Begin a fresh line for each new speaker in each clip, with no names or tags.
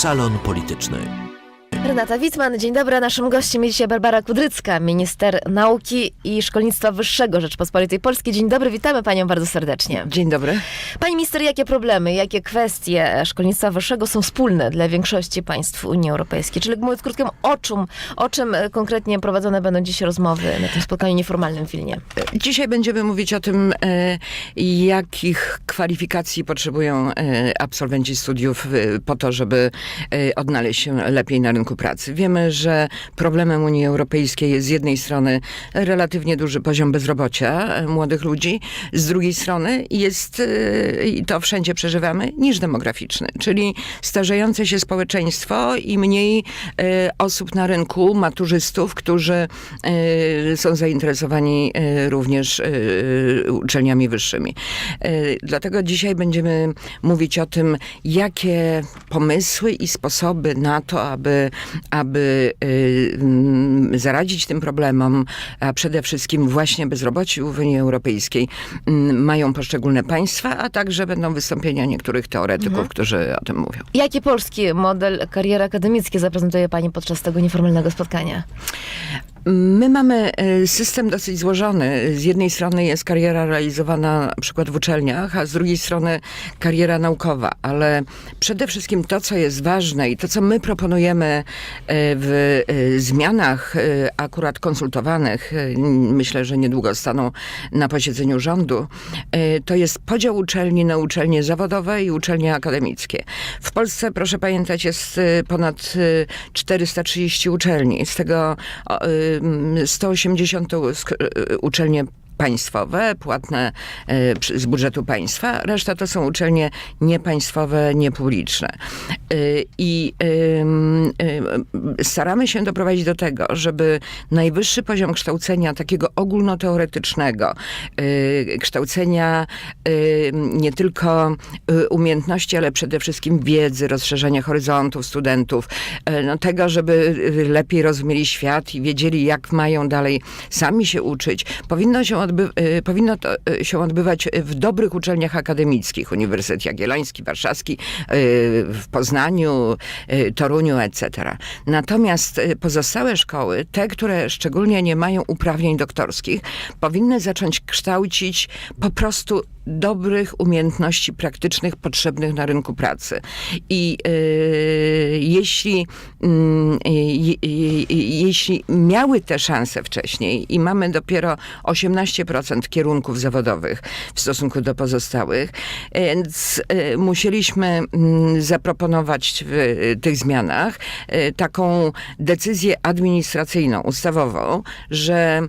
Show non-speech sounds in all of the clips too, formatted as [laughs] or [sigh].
Salon Polityczny.
Renata Witman, dzień dobry. Naszym gościem jest dzisiaj Barbara Kudrycka, minister nauki i szkolnictwa wyższego Rzeczpospolitej Polskiej. Dzień dobry, witamy panią bardzo serdecznie.
Dzień dobry.
Pani minister, jakie problemy, jakie kwestie szkolnictwa wyższego są wspólne dla większości państw Unii Europejskiej? Czyli mówiąc krótko, o czym, o czym e, konkretnie prowadzone będą dziś rozmowy na tym spotkaniu nieformalnym w Wilnie?
Dzisiaj będziemy mówić o tym, e, jakich kwalifikacji potrzebują e, absolwenci studiów e, po to, żeby e, odnaleźć się lepiej na rynku pracy. Wiemy, że problemem Unii Europejskiej jest z jednej strony relatywnie duży poziom bezrobocia e, młodych ludzi, z drugiej strony jest, e, i to wszędzie przeżywamy, niż demograficzny, czyli starzejące się społeczeństwo i mniej e, osób na rynku, maturzystów, którzy są zainteresowani również uczelniami wyższymi. Dlatego dzisiaj będziemy mówić o tym, jakie pomysły i sposoby na to, aby, aby e, mm, zaradzić tym problemom, a przede wszystkim właśnie bezrobociu w Unii Europejskiej, mm, mają poszczególne państwa, a także będą wystąpienia niektórych teoretyków, którzy o tym mówią.
Jaki polski model kariery akademickiej zaprezentuje pani podczas tego nieformalnego spotkania?
My mamy e, system dosyć złożony. Z jednej strony jest kariera realizowana na przykład w uczelniach, a z drugiej strony kariera naukowa, ale przede wszystkim to, co jest ważne i to, co my proponujemy e, w e, zmianach akurat konsultowanych, myślę, że niedługo staną na posiedzeniu rządu, to jest podział uczelni na uczelnie zawodowe i uczelnie akademickie. W Polsce, proszę pamiętać, jest ponad e, 430 uczelni, z tego 180 to sk- y, uczelnie państwowe, płatne e, z budżetu państwa, reszta to są uczelnie niepaństwowe, niepubliczne. E, I staramy się doprowadzić do tego, żeby najwyższy poziom kształcenia takiego ogólnoteoretycznego, y, kształcenia y, nie tylko y, umiejętności, ale przede wszystkim wiedzy, rozszerzenia horyzontów studentów, no tego, żeby lepiej rozumieli świat i wiedzieli, jak mają dalej sami się uczyć, powinno się, odby- powinno się odbywać w dobrych uczelniach akademickich, Uniwersytet Jagielloński, Warszawski, w Poznaniu, Toruniu, etc. Natomiast y, pozostałe szkoły, te, które szczególnie nie mają uprawnień doktorskich, powinny zacząć kształcić po prostu dobrych umiejętności praktycznych potrzebnych na rynku pracy. I y, jeśli, mm, je- je- jeśli miały te szanse wcześniej i mamy dopiero 18% kierunków zawodowych w stosunku do pozostałych, więc musieliśmy mm, zaproponować w tych zmianach taką decyzję administracyjną, ustawową, że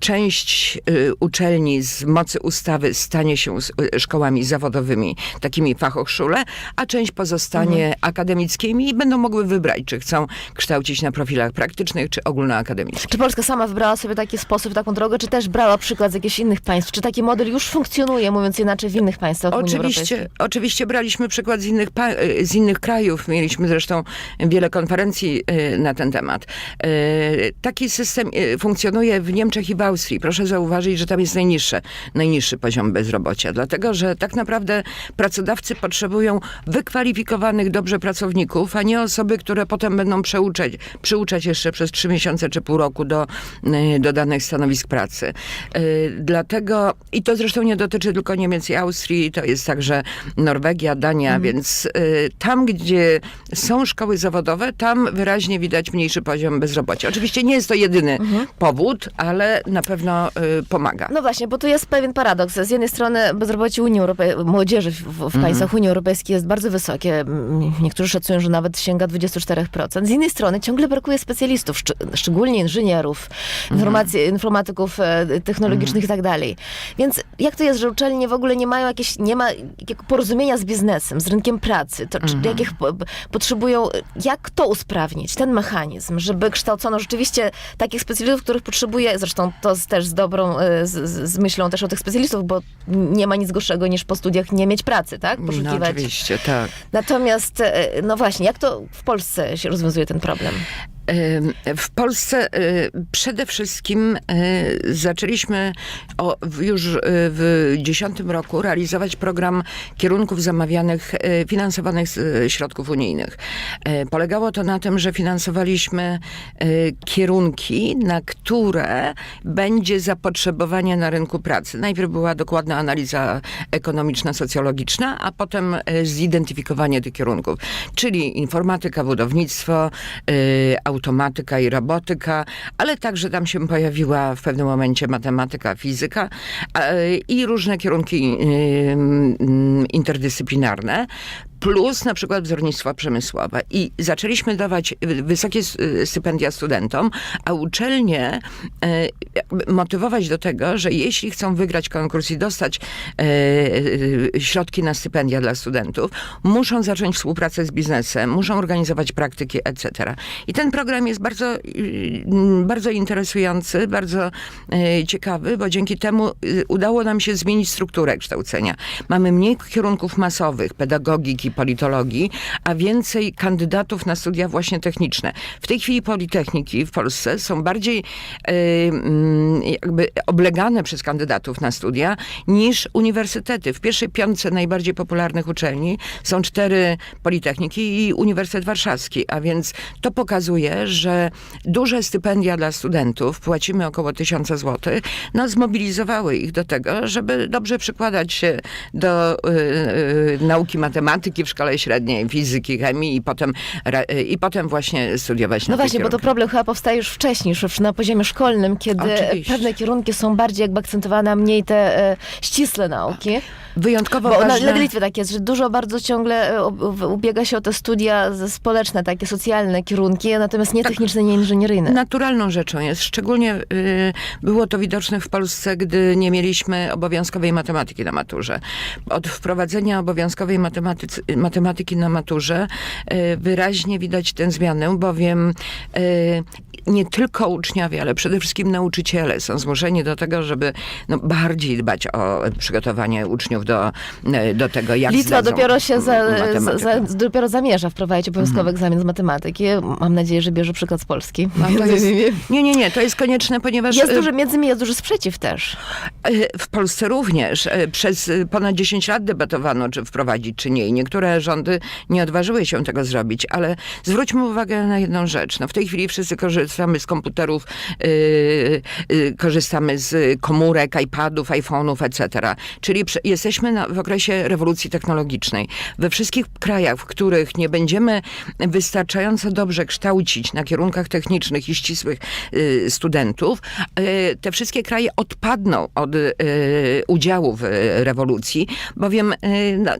część y, uczelni z mocy ustawy stanie się y, szkołami zawodowymi, takimi Fachhochschule, a część pozostanie akademickimi i będą mogły wybrać, czy chcą kształcić na profilach praktycznych, czy ogólnoakademickich.
Czy Polska sama wybrała sobie taki sposób, taką drogę, czy też brała przykład z jakichś innych państw? Czy taki model już funkcjonuje, mówiąc inaczej, w innych państwach?
Oczywiście, oczywiście braliśmy przykład z innych, y, z innych krajów. Mieliśmy zresztą wiele konferencji na ten temat. Taki system funkcjonuje w Niemczech i w Austrii. Proszę zauważyć, że tam jest najniższe, najniższy poziom bezrobocia, dlatego że tak naprawdę pracodawcy potrzebują wykwalifikowanych dobrze pracowników, a nie osoby, które potem będą przeuczać, przyuczać jeszcze przez trzy miesiące czy pół roku do, y, do danych stanowisk pracy. Y, Dlatego, i to zresztą nie dotyczy tylko Niemiec i Austrii, to jest także Norwegia, Dania, więc y, tam, gdzie są szkoły zawodowe, tam wyraźnie widać mniejszy poziom bezrobocia. Oczywiście nie jest to jedyny powód, ale na pewno y, pomaga.
No właśnie, bo tu jest pewien paradoks. Z jednej strony bezrobocie Unii Europejskiej, młodzieży w, w
Mhm.
państwach Unii Europejskiej jest bardzo wysokie. Mm, Niektórzy szacują, że nawet sięga 24%. Z innej strony ciągle brakuje specjalistów, szcz- szczególnie inżynierów,
Mhm.
informacji- informatyków e, technologicznych i tak dalej. Więc jak to jest, że uczelnie w ogóle nie mają jakieś, nie ma jakiego porozumienia z biznesem, z rynkiem pracy? To,
Mhm.
czy, jakich po, potrzebują, jak to usprawnić, ten mechanizm, żeby kształcono rzeczywiście takich specjalistów, których potrzebuje, zresztą to z, też z dobrą, e, z, z myślą też o tych specjalistów, bo nie ma nic gorszego niż po studiach nie mieć pracy, tak?
No
Poszukiwać.
oczywiście, tak.
Natomiast, e, no właśnie, jak to w Polsce się rozwiązuje ten problem?
W Polsce y, przede wszystkim y, zaczęliśmy już y, w 2010 roku realizować program kierunków zamawianych, finansowanych z środków unijnych. Polegało to na tym, że finansowaliśmy kierunki, na które będzie zapotrzebowanie na rynku pracy. Najpierw była dokładna analiza ekonomiczna, socjologiczna, a potem zidentyfikowanie tych kierunków, czyli informatyka, budownictwo, y, automatyka i robotyka, ale także tam się pojawiła w pewnym momencie matematyka, fizyka i różne kierunki interdyscyplinarne. Plus na przykład wzornictwo przemysłowe. I zaczęliśmy dawać y, wysokie y, stypendia studentom, a uczelnie y, motywować do tego, że jeśli chcą wygrać konkurs i dostać środki na stypendia dla studentów, muszą zacząć współpracę z biznesem, muszą organizować praktyki, etc. I ten program jest bardzo, bardzo interesujący, bardzo ciekawy, bo dzięki temu udało nam się zmienić strukturę kształcenia. Mamy mniej kierunków masowych, pedagogiki, politologii, a więcej kandydatów na studia właśnie techniczne. W tej chwili politechniki w Polsce są bardziej y, mm, jakby oblegane przez kandydatów na studia niż uniwersytety. W pierwszej piątce najbardziej popularnych uczelni są cztery politechniki i Uniwersytet Warszawski, a więc to pokazuje, że duże stypendia dla studentów, płacimy około tysiąca złotych, no zmobilizowały ich do tego, żeby dobrze przykładać się do y, y, nauki matematyki w szkole średniej, fizyki, chemii i potem, y, i potem właśnie studiować na
No
tych
właśnie, bo to problem chyba powstaje już wcześniej, już na poziomie szkolnym, kiedy
Oczywiście.
pewne kierunki są bardziej jakby akcentowane, a mniej te e, ścisłe nauki.
Wyjątkowo
Bo
ważne...
na Litwie tak jest, że dużo bardzo ciągle e, ubiega się o te studia społeczne, takie socjalne kierunki, natomiast nie techniczne, nie inżynieryjne.
Naturalną rzeczą jest, szczególnie y, było to widoczne w Polsce, gdy nie mieliśmy obowiązkowej matematyki na maturze. Od wprowadzenia obowiązkowej matematycy, matematyki na maturze y, wyraźnie widać tę zmianę, bowiem y, nie tylko uczniowie, ale przede wszystkim nauczyciele są zmuszeni do tego, żeby no, bardziej dbać o przygotowanie uczniów do, y, do tego, jak
Litwa dopiero się za, za, dopiero zamierza wprowadzić obowiązkowy
Mhm.
egzamin z matematyki. Mam nadzieję, że bierze przykład z Polski.
To jest, nie, nie, nie, to jest konieczne, ponieważ...
Jest
y,
duży, między innymi jest duży sprzeciw też.
E, W Polsce również. E, Przez e, ponad 10 lat debatowano, czy wprowadzić, czy nie. I niektóre rządy nie odważyły się tego zrobić, ale zwróćmy uwagę na jedną rzecz. No w tej chwili wszyscy korzystamy z komputerów, yy, yy, korzystamy z komórek, iPadów, iPhone'ów, etc. Czyli jesteśmy na, w okresie rewolucji technologicznej. We wszystkich krajach, w których nie będziemy wystarczająco dobrze kształcić na kierunkach technicznych i ścisłych y, studentów, y, te wszystkie kraje odpadną od y, udziału w y, rewolucji, bowiem y, no,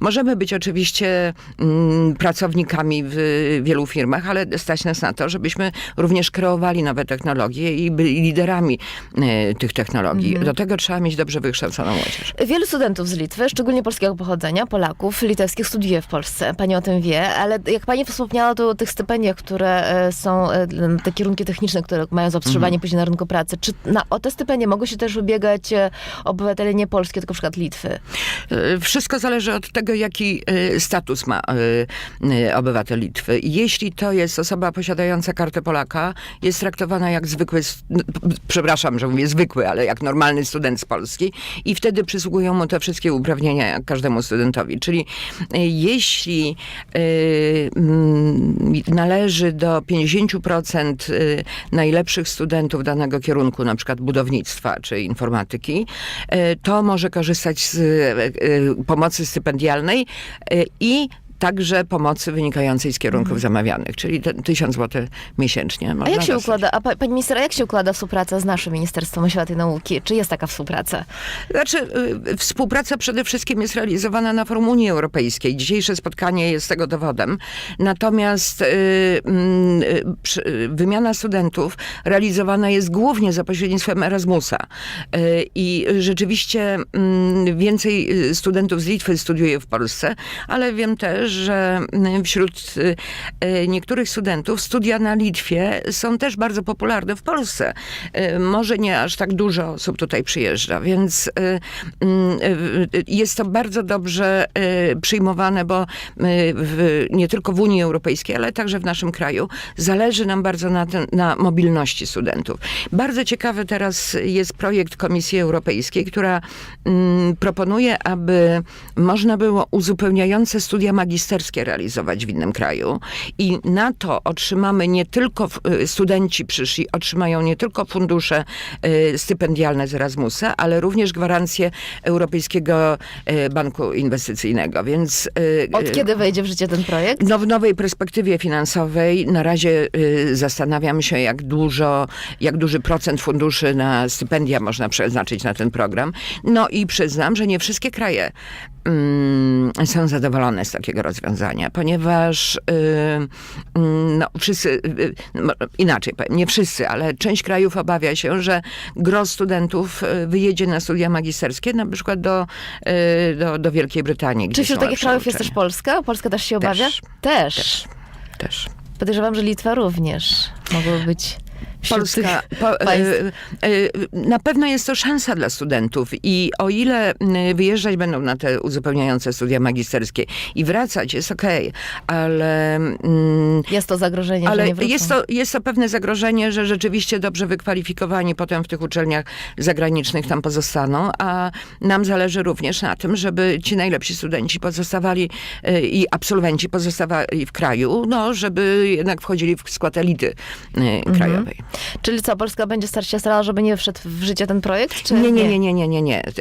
możemy być oczywiście mm, pracownikami w wielu firmach, ale stać nas na to, żebyśmy również kreowali nowe technologie i byli liderami y, tych technologii. Do tego trzeba mieć dobrze wykształconą młodzież.
Wielu studentów z Litwy, szczególnie polskiego pochodzenia, Polaków, litewskich studiuje w Polsce. Pani o tym wie, ale jak pani wspomniała tu o tych stypendiach, które e, są, e, te kierunki techniczne, które mają zapotrzebowanie później na rynku pracy. Czy na, o te stypendia mogą się też ubiegać e, obywatele nie polskie, tylko na przykład Litwy?
Wszystko zależy od tego, jaki status ma obywatel Litwy. Jeśli to jest osoba posiadająca kartę Polaka, jest traktowana jak zwykły, przepraszam, że mówię zwykły, ale jak normalny student z Polski i wtedy przysługują mu te wszystkie uprawnienia jak każdemu studentowi. Czyli y, jeśli y, mm, należy do 50% y, najlepszych studentów danego kierunku, na przykład budownictwa czy informatyki, to może korzystać z pomocy stypendialnej i także pomocy wynikającej z kierunków zamawianych, czyli te 1000 zł miesięcznie.
A jak się
dostać.
układa, a pa, pani minister, a jak się układa współpraca z naszym Ministerstwem Oświaty i Nauki? Czy jest taka współpraca?
Znaczy, y, współpraca przede wszystkim jest realizowana na forum Unii Europejskiej. Dzisiejsze spotkanie jest tego dowodem. Natomiast y, mm, y, y, wymiana studentów realizowana jest głównie za pośrednictwem Erasmusa. Y, I rzeczywiście mm, więcej y, studentów z Litwy studiuje w Polsce, ale wiem też, że wśród y, y, niektórych studentów studia na Litwie są też bardzo popularne w Polsce. Y, Może nie aż tak dużo osób tutaj przyjeżdża, więc jest to bardzo dobrze przyjmowane, bo w, nie tylko w Unii Europejskiej, ale także w naszym kraju zależy nam bardzo na, ten, na mobilności studentów. Bardzo ciekawy teraz jest projekt Komisji Europejskiej, która mm, proponuje, aby można było uzupełniające studia magisterskie realizować w innym kraju i na to otrzymamy nie tylko, y, studenci przyszli, otrzymają nie tylko fundusze y, stypendialne z Erasmusa, ale również gwarancje Europejskiego y, Banku Inwestycyjnego, więc...
Od kiedy wejdzie w życie ten projekt?
no w nowej perspektywie finansowej na razie zastanawiam się, jak dużo, jak duży procent funduszy na stypendia można przeznaczyć na ten program. No i przyznam, że nie wszystkie kraje mm, są zadowolone z takiego rozwiązania, ponieważ y, mm, no, wszyscy, y, y, no, inaczej powiem, nie wszyscy, ale część krajów obawia się, że gros studentów wyjedzie na studia magisterskie, na przykład do, do, do Wielkiej Brytanii.
Czy wśród takich krajów jest też. Polska? Polska też się obawia?
Też.
Też.
Też. Też.
Podejrzewam, że Litwa również mogłoby być
Polska, po, e,
państw.
e, na pewno jest to szansa dla studentów i o ile m, wyjeżdżać będą na te uzupełniające studia magisterskie i wracać jest okej, ale, mm,
Jest to zagrożenie, że
ale
nie wrócą.
jest, to, jest to pewne zagrożenie, że rzeczywiście dobrze wykwalifikowani potem w tych uczelniach zagranicznych tam pozostaną, a nam zależy również na tym, żeby ci najlepsi studenci pozostawali e, i absolwenci pozostawali w kraju, no, żeby jednak wchodzili w skład elity e, krajowej.
Czyli co, Polska będzie starać się starała, żeby nie wszedł w życie ten projekt? Czy
Nie, nie, nie, nie, nie, nie, nie. E,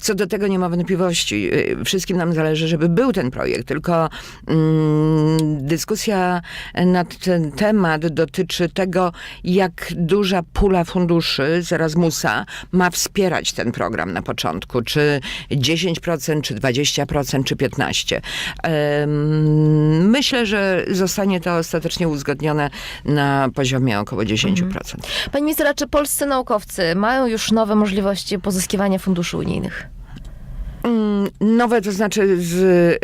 Co do tego nie ma wątpliwości. E, Wszystkim nam zależy, żeby był ten projekt, tylko mm, dyskusja nad ten temat dotyczy tego, jak duża pula funduszy z Erasmusa ma wspierać ten program na początku. Czy 10%, czy 20%, czy 15%. Em, Myślę, że zostanie to ostatecznie uzgodnione na poziomie około 10%.
Pani ministra, czy polscy naukowcy mają już nowe możliwości pozyskiwania funduszy unijnych?
Mm, Nowe to znaczy z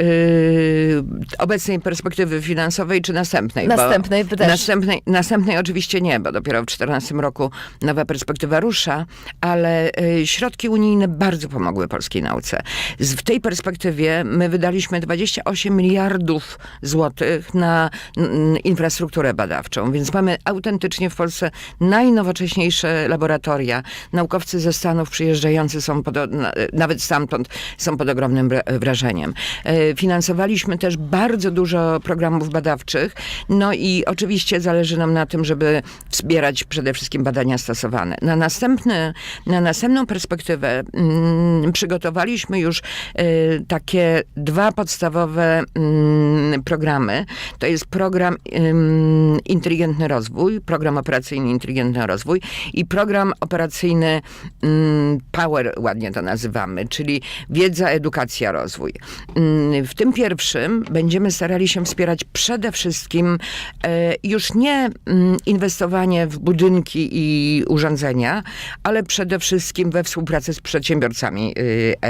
y, obecnej perspektywy finansowej czy następnej? Bo
Następnej też.
Następnej, następnej oczywiście nie, bo dopiero w 2014 roku nowa perspektywa rusza, ale y, środki unijne bardzo pomogły polskiej nauce. Z, w tej perspektywie my wydaliśmy 28 miliardów złotych na mm, infrastrukturę badawczą, więc mamy autentycznie w Polsce najnowocześniejsze laboratoria. Naukowcy ze Stanów przyjeżdżający są pod, na, nawet stamtąd są pod ogromnym wra- wrażeniem. E, Finansowaliśmy też bardzo dużo programów badawczych, no i oczywiście zależy nam na tym, żeby wspierać przede wszystkim badania stosowane. Na, następny, na następną perspektywę mm, przygotowaliśmy już e, takie dwa podstawowe mm, programy. To jest program ym, Inteligentny Rozwój, program operacyjny Inteligentny Rozwój i program operacyjny ym, Power, ładnie to nazywamy, czyli wiedza, edukacja, rozwój. Ym, W tym pierwszym będziemy starali się wspierać przede wszystkim e, już nie mm, inwestowanie w budynki i urządzenia, ale przede wszystkim we współpracy z przedsiębiorcami y, e,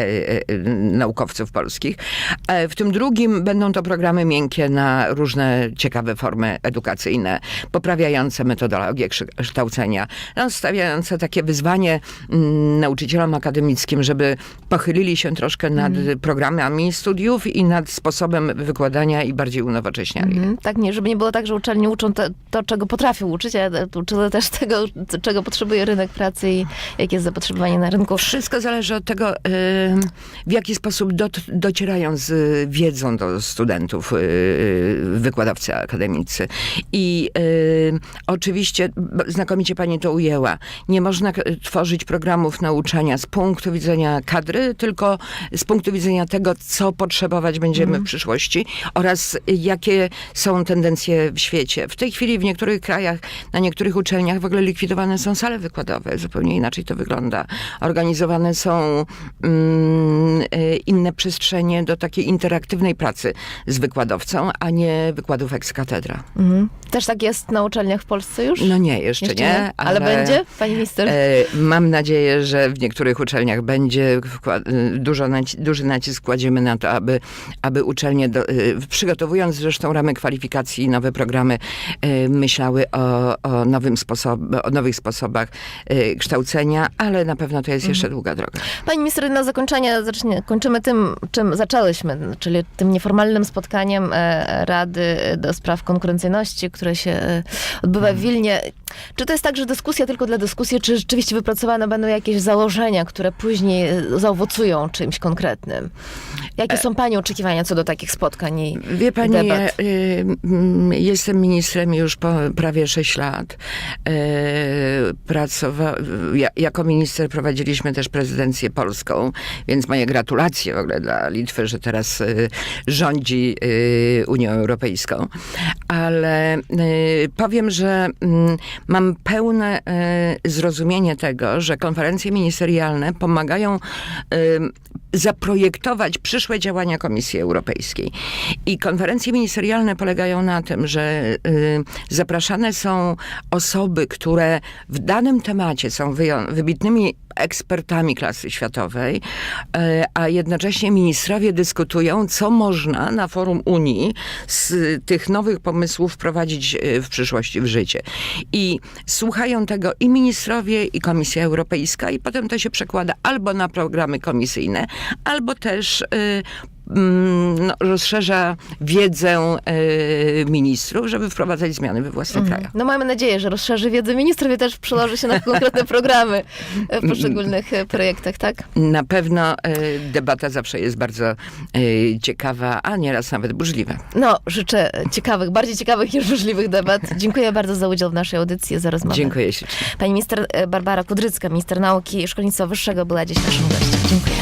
e, naukowców polskich. W tym drugim będą to programy miękkie na różne ciekawe formy edukacyjne, poprawiające metodologię kształcenia, no, stawiające takie wyzwanie mm, nauczycielom akademickim, żeby pochylili się troszkę nad programami studiów i nad sposobem wykładania i bardziej unowocześniali.
Mhm. Tak, nie, żeby nie było tak, że uczelnie uczą te, to, czego potrafią uczyć, ale uczą też tego, czego potrzebuje rynek pracy i jakie jest zapotrzebowanie na rynku.
Wszystko zależy od tego, y, w jaki sposób dot, docierają z y, wiedzą do studentów y, wykładowcy akademicy. I y, oczywiście, znakomicie pani to ujęła, nie można tworzyć programów nauczania z punktu widzenia kadry, tylko z punktu widzenia tego, co potrzebować będziemy w przyszłości oraz jakie są tendencje w świecie. W tej chwili w niektórych krajach, na niektórych uczelniach w ogóle likwidowane są sale wykładowe. Zupełnie inaczej to wygląda. Organizowane są mm, y, inne przestrzenie do takiej interaktywnej pracy z wykładowcą, a nie wykładów ex katedra.
Mhm. Też tak jest na uczelniach w Polsce już?
No nie, jeszcze,
Jeszcze
nie,
Ale będzie, pani minister?
E, Mam nadzieję, że w niektórych uczelniach będzie wkład- y, dużo duży nacisk kładziemy na to, aby, aby uczelnie, do, y, przygotowując zresztą ramy kwalifikacji i nowe programy, y, myślały o, o, nowym sposob, o nowych sposobach y, kształcenia, ale na pewno to jest
Mhm.
jeszcze długa droga.
Pani minister, na zakończenie zacznie, kończymy tym, czym zaczęłyśmy, czyli tym nieformalnym spotkaniem e, Rady do Spraw Konkurencyjności, które się e, odbywa w Wilnie. Czy to jest tak, że dyskusja tylko dla dyskusji, czy rzeczywiście wypracowane będą jakieś założenia, które później e, zaowocują czymś konkretnym? Jakie są Pani oczekiwania co do takich spotkań i
Wie pani, ja,
debat?
y, mm, jestem ministrem już po prawie 6 lat. Y, pracowa- ja, jako minister prowadziliśmy też prezydencję polską, więc moje gratulacje w ogóle dla Litwy, że teraz y, rządzi y, Unią Europejską. Ale y, powiem, że mm, mam pełne y, zrozumienie tego, że konferencje ministerialne pomagają y, zaprojektować przyszłe działania Komisji Europejskiej. I konferencje ministerialne polegają na tym, że y, zapraszane są osoby, które w danym temacie są wybitnymi ekspertami klasy światowej, y, a jednocześnie ministrowie dyskutują, co można na forum Unii z tych nowych pomysłów wprowadzić y, w przyszłości w życie. I słuchają tego i ministrowie, i Komisja Europejska, i potem to się przekłada albo na programy komisyjne, albo też mm, no, rozszerza wiedzę y, ministrów, żeby wprowadzać zmiany we własnych krajach.
No mamy nadzieję, że rozszerzy wiedzę ministrowie też przełoży się na [laughs] konkretne programy w poszczególnych e, projektach, tak?
Na pewno y, debata zawsze jest bardzo y, ciekawa, a nieraz nawet burzliwa.
No, życzę ciekawych, bardziej ciekawych niż możliwych debat. Dziękuję bardzo za udział w naszej audycji, za rozmowę.
Dziękuję ślicznie.
Pani minister Barbara Kudrycka, minister nauki i szkolnictwa wyższego była dziś naszym gościem. Dziękuję.